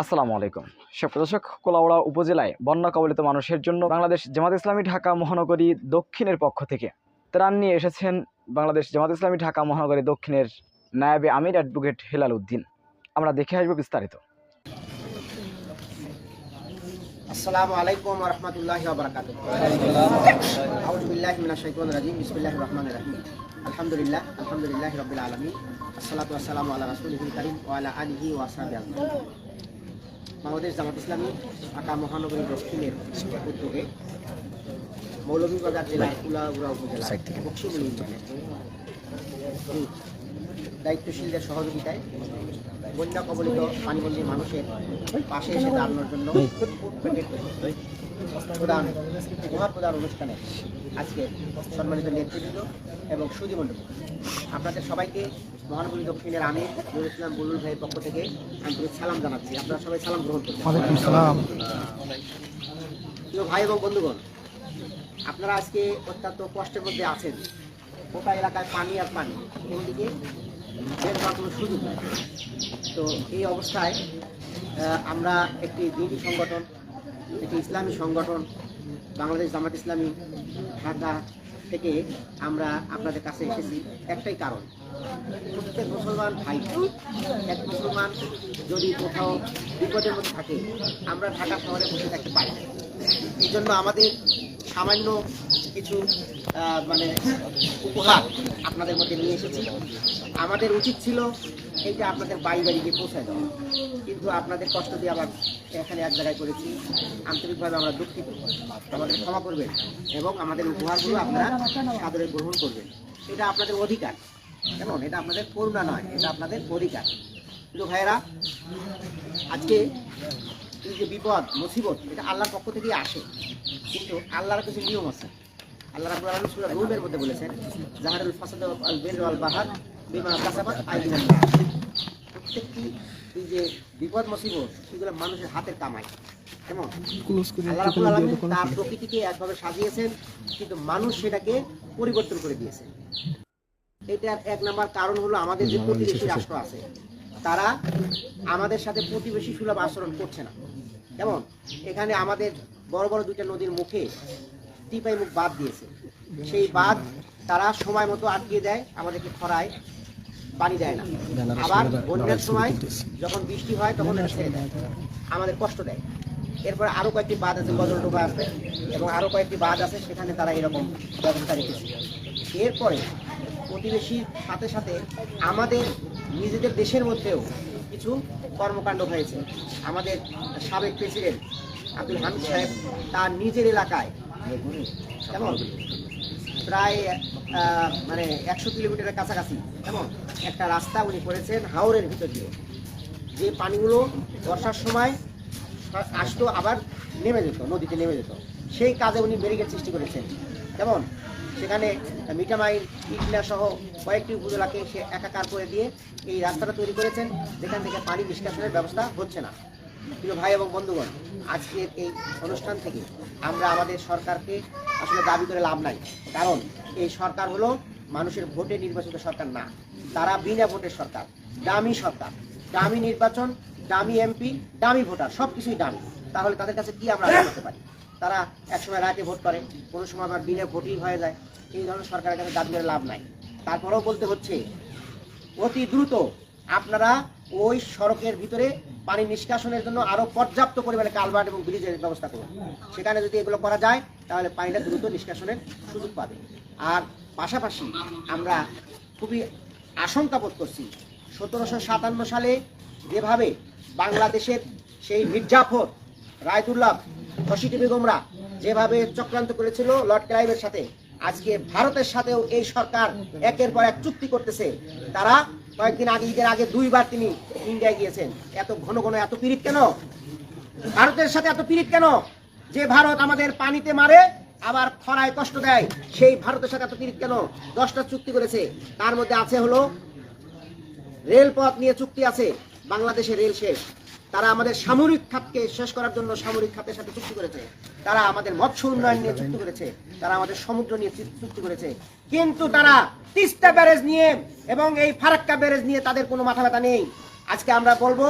আসসালামু আলাইকুম। দর্শক, কোলাউড়া উপজেলায় বন্যা কবলিত মানুষের জন্য বাংলাদেশ জামাত ইসলামী ঢাকা মহানগরী দক্ষিণের পক্ষ থেকে ত্রাণ নিয়ে এসেছেন বাংলাদেশ জামাত ইসলামী ঢাকা মহানগরী দক্ষিণের নায়াবে আমির অ্যাডভোকেট হেলাল উদ্দিন। আমরা দেখে আসব বিস্তারিত। আসসালামু আলাইকুম রাহমাতুল্লাহি ওয়া বারাকাতুহু। আউযু বিল্লাহি মিনাশ শাইতানির রাজিম বিসমিল্লাহির রহমানির রহিম। আলহামদুলিল্লাহ আলহামদুলিল্লাহি রাব্বিল আলামিন। আসসালাতু ওয়াসসালামু আলা রাসূলিহিল কারীম ওয়া আলা আলিহি বাংলাদেশ জামাত ইসলামী ঢাকা মহানগরী দক্ষিণের উদ্যোগে মৌলভীবাজার জেলার কুলাউড়া উপজেলা বক্সিমুল ইউনিয়নের এই দায়িত্বশীলদের সহযোগিতায় বন্যা কবলিত পানিবন্দী মানুষের পাশে এসে দাঁড়ানোর জন্য প্রধান উপহার প্রদান অনুষ্ঠানে আজকে সম্মানিত নেতৃবৃন্দ এবং সুদীমণ্ডল আপনাদের সবাইকে মহানগরী দক্ষিণের আমি নুরুল ইসলাম বুলুল ভাইয়ের পক্ষ থেকে আন্তরিক সালাম জানাচ্ছি। আপনারা সবাই সালাম গ্রহণ করুন। ভাই এবং বন্ধুগণ আপনারা আজকে অত্যন্ত কষ্টের মধ্যে আছেন। গোটা এলাকায় পানি আর পানি। কোনদিকে সুযোগ তো এই অবস্থায় আমরা একটি দিনী সংগঠন, একটি ইসলামী সংগঠন, বাংলাদেশ জামাত ইসলামী, ঢাকা থেকে আমরা আপনাদের কাছে এসেছি একটাই কারণ প্রত্যেক মুসলমান ভাই, এক মুসলমান যদি কোথাও বিপদের মধ্যে থাকে, আমরা ঢাকা শহরে বসে থাকতে পারি। এই জন্য আমাদের সামান্য কিছু মানে উপহার আপনাদের মধ্যে নিয়ে এসেছি। আমাদের উচিত ছিল এইটা আপনাদের বাড়ি বাড়ি গিয়ে পৌঁছায় দেওয়া। কিন্তু আপনাদের কষ্ট দিয়ে আবার এখানে এক জায়গায় করেছি। আন্তরিকভাবে আমরা দুঃখিত। আমাদের ক্ষমা করবেন এবং আমাদের উপহারগুলো আপনারা সাদরে গ্রহণ করবেন। এটা আপনাদের অধিকার। কেমন? এটা আপনাদের করুণা নয়, এটা আপনাদের অধিকার। কিন্তু ভাইয়েরা, আজকে এই যে বিপদ মুসিবত এটা আল্লাহর পক্ষ থেকেই আসে। কিন্তু আল্লাহর কিছু নিয়ম আছে। আল্লাহ রাব্বুল আলামিন সূরা রুমের মধ্যে বলেছেন জাহারুল ফাসাদ আল বির ওয়াল বাহার বিমা কাসাবাত আইদিন প্রত্যেকটি এই যে বিপদ মুসিবত সেগুলো মানুষের হাতের কামাই। কেমন? আল্লাহ রাব্বুল আলামিন তার প্রকৃতিকে একভাবে সাজিয়েছেন কিন্তু মানুষ সেটাকে পরিবর্তন করে দিয়েছে। এটার এক নাম্বার কারণ হলো আমাদের যে প্রতিবেশী রাষ্ট্র আছে। তারা আমাদের সাথে প্রতিবেশী সুলভ আচরণ করছে না। যেমন এখানে আমাদের বড় বড় দুইটা নদীর মুখে টিপাই মুখ বাদ দিয়েছে। সেই বাঁধ তারা সময় মতো আটকিয়ে দেয়, আমাদেরকে খরায় পানি দেয় না। আবার বন্যার সময় যখন বৃষ্টি হয়, তখন ছেড়ে দেয়। আমাদের কষ্ট দেয়। এরপরে আরও কয়েকটি বাঁধ আছে টোকা আছে এবং আরও কয়েকটি বাঁধ আছে, সেখানে তারা এরকম ব্যবস্থা রেখেছে এরপরে প্রতিবেশীর সাথে সাথে আমাদের নিজেদের দেশের মধ্যেও কিছু কর্মকাণ্ড হয়েছে। আমাদের সাবেক প্রেসিডেন্ট আব্দুল হামিদ সাহেব তার নিজের এলাকায় কেমন প্রায় মানে একশো কিলোমিটারের কাছাকাছি কেমন একটা রাস্তা উনি করেছেন হাওরের ভিতর দিয়ে। যে পানিগুলো বর্ষার সময় আসতো আবার নেমে যেত, নদীতে নেমে যেত। সেই কাজে উনি ব্যারিকেড সৃষ্টি করেছেন। কেমন সেখানে মিঠামাইল ইটলা সহ কয়েকটি উপজেলাকে সে একাকার করে দিয়ে এই রাস্তাটা তৈরি করেছেন, যেখান থেকে পানি নিষ্কাশনের ব্যবস্থা হচ্ছে না। প্রিয় ভাই এবং বন্ধুগণ, আজকের এই অনুষ্ঠান থেকে আমরা আমাদের সরকারকে আসলে দাবি করে লাভ নাই। কারণ এই সরকার হলো মানুষের ভোটে নির্বাচিত সরকার না, তারা বিনা ভোটের সরকার, দামি সরকার। দামি নির্বাচন, দামি এমপি, দামি ভোটার সব কিছুই দামি। তাহলে তাদের কাছে কি আমরা করতে পারি? তারা একসময় রাতে ভোট করে, কোনো সময় আবার বিনা ভোটই হয়ে যায়। এই ধরনের সরকারের কাছে দাবি করে লাভ নাই। তারপরেও বলতে হচ্ছে, অতি দ্রুত আপনারা ওই সড়কের ভিতরে পানি নিষ্কাশনের জন্য আরও পর্যাপ্ত পরিমাণে কালভার্ট এবং ব্রিজের ব্যবস্থা করুন। সেখানে যদি এগুলো করা যায়, তাহলে পানিটা দ্রুত নিষ্কাশনের সুযোগ পাবে। আর পাশাপাশি আমরা খুবই আশঙ্কা বোধ করছি, সতেরোশো সাতান্ন সালে যেভাবে বাংলাদেশের সেই মির্জাফর, রায়তুল্লাহ রশিদ বেগমরা যেভাবে চক্রান্ত করেছিল লর্ড ক্লাইভের সাথে, আজকে ভারতের সাথেও এই সরকার একের পর এক চুক্তি করতেছে। তারা কয়েকদিন আগে, ঈদের আগে দুইবার তিনি ইন্ডিয়ায় গিয়েছেন। এত ঘন ঘন এত পীড়িত কেন? ভারতের সাথে এত পীড়িত কেন? যে ভারত আমাদের পানিতে মারে, আবার খরায় কষ্ট দেয়, সেই ভারতের সাথে এত পীড়িত কেন? দশটা চুক্তি করেছে। তার মধ্যে আছে হলো, রেলপথ নিয়ে চুক্তি আছে, বাংলাদেশে রেল শেষ। তারা আমাদের সামরিক খাতকে শেষ করার জন্য সামরিক খাতের সাথে চুক্তি করেছে। তারা আমাদের মৎস্য উন্নয়ন নিয়ে চুক্তি করেছে। তারা আমাদের সমুদ্র নিয়ে চুক্তি করেছে। কিন্তু তারা তিস্তা ব্যারেজ নিয়ে এবং এই ফারাক্কা ব্যারেজ নিয়ে তাদের কোনো মাথা ব্যথা নেই। আজকে আমরা বলব,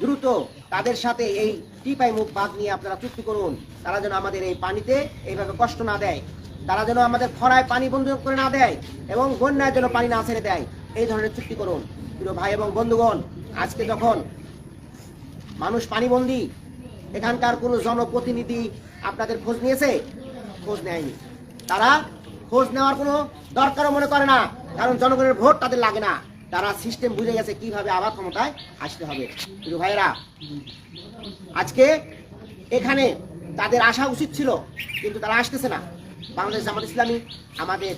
দ্রুত তাদের সাথে এই টিপাই মুখ বাঁধ নিয়ে আপনারা চুক্তি করুন। তারা যেন আমাদের এই পানিতে এইভাবে কষ্ট না দেয়। তারা যেন আমাদের খরায় পানি বন্ধ করে না দেয় এবং বন্যায় যেন পানি না ছেড়ে দেয়। এই ধরনের চুক্তি করুন। প্রিয় ভাই এবং বন্ধুগণ, আজকে যখন মানুষ পানিবন্দি। এখানকার কোনো জনপ্রতিনিধি আপনাদের খোঁজ নিয়েছে? খোঁজ নেয়নি। তারা খোঁজ নেওয়ার কোনো দরকারও মনে করে না, কারণ জনগণের ভোট তাদের লাগে না। তারা সিস্টেম বুঝে গেছে কীভাবে আবার ক্ষমতায় আসতে হবে। প্রিয় ভাইয়েরা, আজকে এখানে তাদের আসা উচিত ছিল, কিন্তু তারা আসতেছে না। বাংলাদেশ জামাত ইসলামী, আমাদের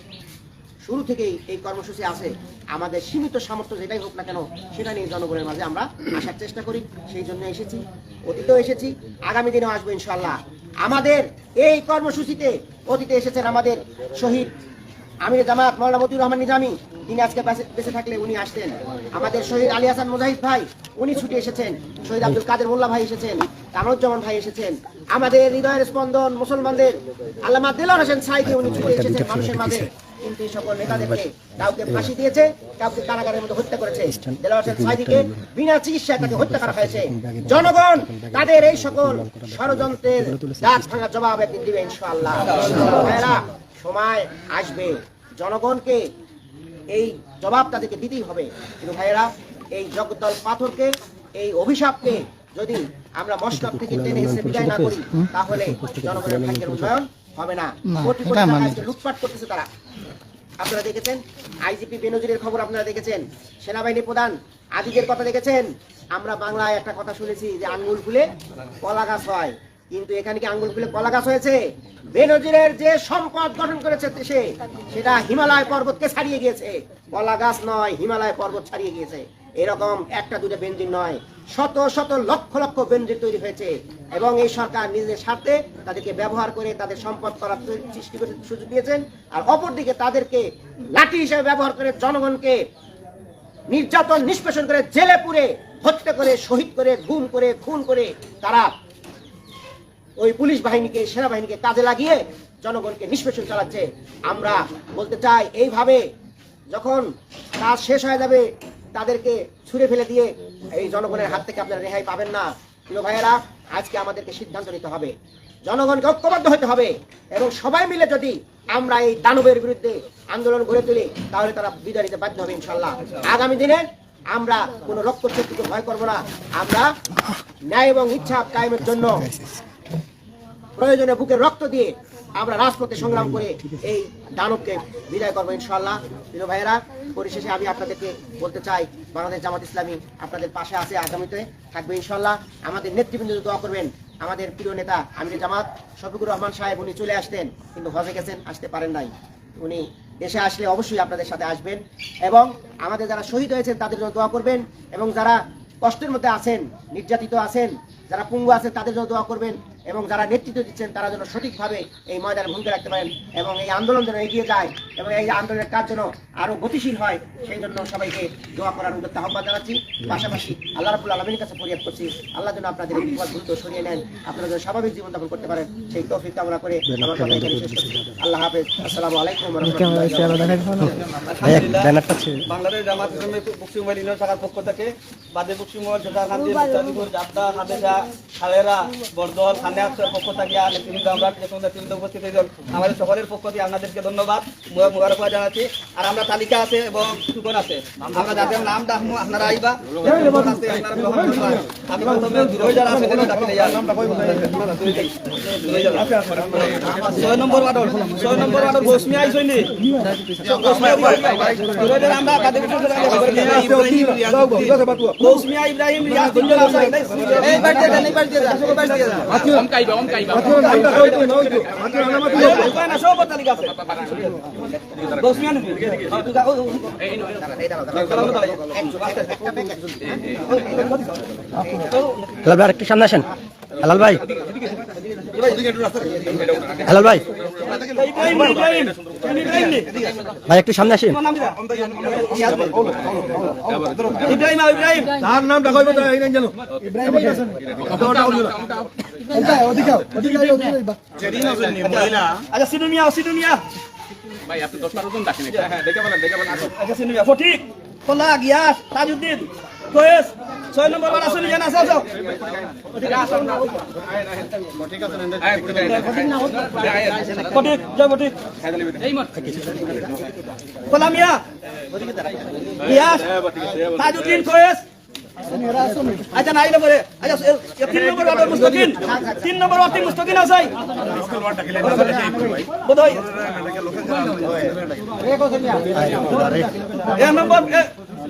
শুরু থেকেই এই কর্মসূচি আছে। আমাদের সীমিত সামর্থ্য যেটাই হোক না কেন, সেটা নিয়ে জনগণের মাঝে আমরা আসার চেষ্টা করি। সেই জন্য এসেছি, অতীতেও এসেছি, আগামী দিনেও আসব ইনশাল্লাহ আমাদের এই কর্মসূচিতে অতীতে এসেছেন আমাদের শহীদ আমির জামাত মৌলানা মতিউর রহমান নিজামী। তিনি আজকে বেঁচে- থাকলে উনি আসতেন। আমাদের শহীদ আলী হাসান মুজাহিদ ভাই, উনি ছুটে এসেছেন। শহীদ আব্দুল কাদের মোল্লা ভাই এসেছেন কামরুজ্জামান ভাই এসেছেন। আমাদের হৃদয়ের স্পন্দন মুসলমানদের, আল্লামা দিলর হোসেন সাইকে উনি ছুটে এসেছেন মানুষের মাঝে। কিন্তু এই সকল নেতাদেরকে কাউকে ফাঁসি দিয়েছে কাউকে কারাগারের মধ্যে হত্যা করেছে। সাইদিকে বিনা চিকিৎসায় তাকে হত্যা করা হয়েছে। জনগণ তাদের এই সকল ষড়যন্ত্রের দাঁত ভাঙার জবাব একদিন দিবে ইনশাআল্লাহ। সময় আসবে। জনগণকে এই জবাব তাদেরকে দিতেই হবে। কিন্তু ভাইয়েরা এই জগদ্দল পাথরকে এই অভিশাপকে যদি আমরা মসনদ থেকে টেনে হেসে বিদায় না করি তাহলে জনগণের ভাগ্যের উন্নয়ন হবে না। কোটি কোটি লুটপাট করতেছে তারা। আপনারা দেখেছেন? আইজিপি বেনজিরের খবর আপনারা দেখেছেন? সেনাবাহিনী প্রধান আদিকের কথা দেখেছেন? আমরা বাংলায় একটা কথা শুনেছি যে আঙ্গুল ফুলে কলা গাছ হয়। কিন্তু এখানে কি আঙ্গুল ফুলে কলা গাছ হয়েছে? বেনজিরের যে সম্পদ গঠন করেছে সে সেটা হিমালয় পর্বতকে ছাড়িয়ে গিয়েছে? কলা গাছ নয়, হিমালয় পর্বত ছাড়িয়ে গিয়েছে। এরকম একটা দুটো বেঞ্জিন নয়। শত শত লক্ষ লক্ষ বেঞ্জিন তৈরি হয়েছে এবং এই সরকার নিজেদের স্বার্থে তাদেরকে ব্যবহার করে তাদের সম্পদ করার সৃষ্টি করে সুযোগ দিয়েছেন। আর অপরদিকে তাদেরকে লাঠি হিসেবে ব্যবহার করে জনগণকে নির্যাতন, নিষ্পেষণ করে জেলে পুরে হত্যা করে, শহীদ করে, গুম করে, খুন করে তারা ওই পুলিশ বাহিনীকে, সেনাবাহিনীকে কাজে লাগিয়ে জনগণকে নিষ্পেষণ চালাচ্ছে। আমরা বলতে চাই, এইভাবে যখন কাজ শেষ হয়ে যাবে, তাদেরকে ছুঁড়ে ফেলে দিয়ে এই জনগণের হাত থেকে আপনারা রেহাই পাবেন না। প্রিয় ভাইয়েরা, আজকে আমাদেরকে সিদ্ধান্ত নিতে হবে। জনগণকে ঐক্যবদ্ধ হতে হবে এবং সবাই মিলে যদি আমরা এই দানবের বিরুদ্ধে আন্দোলন গড়ে তুলি, তাহলে তারা বিদায় নিতে বাধ্য হবে ইনশাল্লাহ আগামী দিনে আমরা কোনো রক্তচক্ষুকে ভয় করব না। আমরা ন্যায় এবং ইচ্ছা কায়েমের জন্য প্রয়োজনে বুকের রক্ত দিয়ে আমরা রাজপথে সংগ্রাম করে এই দানবকে বিদায় করব ইনশাল্লাহ প্রিয় ভাইয়েরা, পরিশেষে আমি আপনাদেরকে বলতে চাই, বাংলাদেশ জামাত ইসলামী আপনাদের পাশে আছে আগামীতে, থাকবে ইনশাল্লাহ আমাদের নেতৃবৃন্দ দোয়া করবেন, আমাদের প্রিয় নেতা আমির জামাত শফিকুর রহমান সাহেব, উনি চলে আসতেন, কিন্তু হজে গেছেন, আসতে পারেন নাই। উনি দেশে আসলে অবশ্যই আপনাদের সাথে আসবেন এবং আমাদের যারা শহীদ হয়েছেন তাদের জন্য দোয়া করবেন এবং যারা কষ্টের মধ্যে আছেন, নির্যাতিত আছেন, যারা পুঙ্গু আছেন তাদের জন্য দোয়া করবেন। এবং যারা নেতৃত্ব দিচ্ছেন তারা যেন সঠিকভাবে এই ময়দানে ভূমিকা রাখতে পারেন এবং এই আন্দোলন যেন এগিয়ে যায় এবং এই আন্দোলনের কাজ যেন আরও গতিশীল হয় সেই জন্য সবাইকে দোয়া করার উদ্যোক্তা আহ্বান জানাচ্ছি। পাশাপাশি আল্লাহ রাবুল আলমীর কাছে ফরিয়াদ করছি আল্লাহ যেন আপনাদের এই বিপদ দ্রুত সরিয়ে নেন আপনারা যেন স্বাভাবিক জীবনযাপন করতে পারেন সেই তৌফিক কামনা করে আমার কথা এখানে শেষ করছি। আল্লাহ হাফেজ। আসসালামু আলাইকুম বাংলাদেশ জামাত ইসলামী বক্সিংবাড়ি ইউনিয়ন শাখার পক্ষ থেকে বাদে জাবদা হামেশা খালেরা বরদল খানিয়ার পক্ষ থেকে আর নেতৃবৃন্দ আমরা যে কোনো নেতৃবৃন্দ উপস্থিত হয়েছেন। আমাদের সকলের পক্ষ থেকে আপনাদেরকে ধন্যবাদ। মুবারকবাদ জানাচ্ছি। আর আমরা তালিকা আছে এবং সুগন আছে। আমরা যাদের নাম ডাকবো, আপনারা আইবা। আমি প্রথমে দুই যারা আছে তাদের ডাকি। ছয় নম্বর ওয়ার্ডর ছয় নম্বর ওয়ার্ডর বসমি আইসই নি আমরা কাদের ইব্রাহিম। রিয়াজ তিনজন আছে এই বাড়ি এই বাড়ি দিয়ে দেন সব বাড়ি দিয়ে দেন অম কাইবা অম কাইবা না সব তালিকা আছে। বসমিয়া নি হেলাল ভাই একটু সামনে আসেন। হেলাল ভাই। হেলাল ভাই। ভাই একটু সামনে আসেন। ইব্রাহিম ইব্রাহিম তার নামটা কইবো তো এই জানো আচ্ছা সিনু মিয়া সিনু মিয়া ভাই আপনি 10 12 জন ডাকেন হ্যাঁ দেখে বলেন দেখে বলেন। আচ্ছা সিনু মিয়া ফটিক কলা গিয়াস তাজউদ্দিন। কোয়েস, ছয় নম্বর বার আসুন জানা আসো আসো। ফটিক, জয় ফটিক। কলা মিয়া গিয়াস তাজউদ্দিন কোয়েস। আচ্ছা নাই না পরে আচ্ছা তিন নম্বর ওয়ার্ডের মুস্তাকিন তিন নম্বর ওয়ার্ডে মুস্তাকিন আছে। বোধহয়। এক নম্বর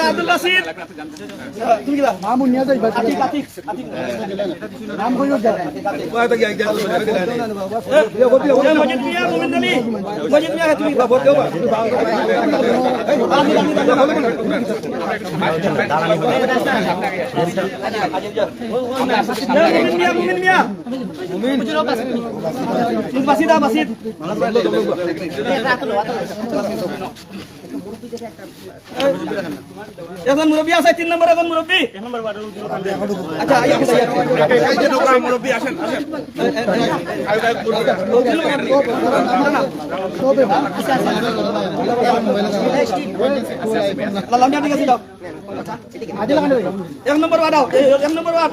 আব্দুল বাসির তুমি গিলা মামুন নিয়ে যাই আতিক আতিক আতিক নাম কইও জানা কয় থেকে আইন জানো মজিদ মিয়া মোমিন আলী মজিদ মিয়া তুমি ভোট দেবা মোমিন মিয়া মোমিন মিয়া মোমিন বাসিদা বাসিদ এখন মুরব্বী আছে তিন নম্বর এখন মুরব্বী আচ্ছা আইয়া আইয়া মুরব্বী আসেন আসেন লালাম ঠিক আছে দাও এক নম্বর ওয়ার্ড এক নম্বর ওয়ার্ড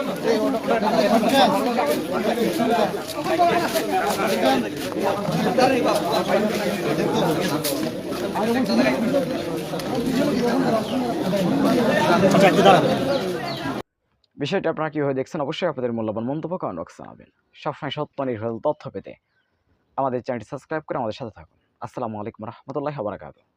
বিষয়টা আপনারা কীভাবে দেখছেন? অবশ্যই আপনাদের মূল্যবান মন্তব্য কমেন্ট বক্সে জানাবেন। সবসময় সত্য নির্ভর তথ্য পেতে আমাদের চ্যানেলটি সাবস্ক্রাইব করে আমাদের সাথে থাকুন। আসসালামু আলাইকুম রহমতুল্লাহ বারাকাতুহ।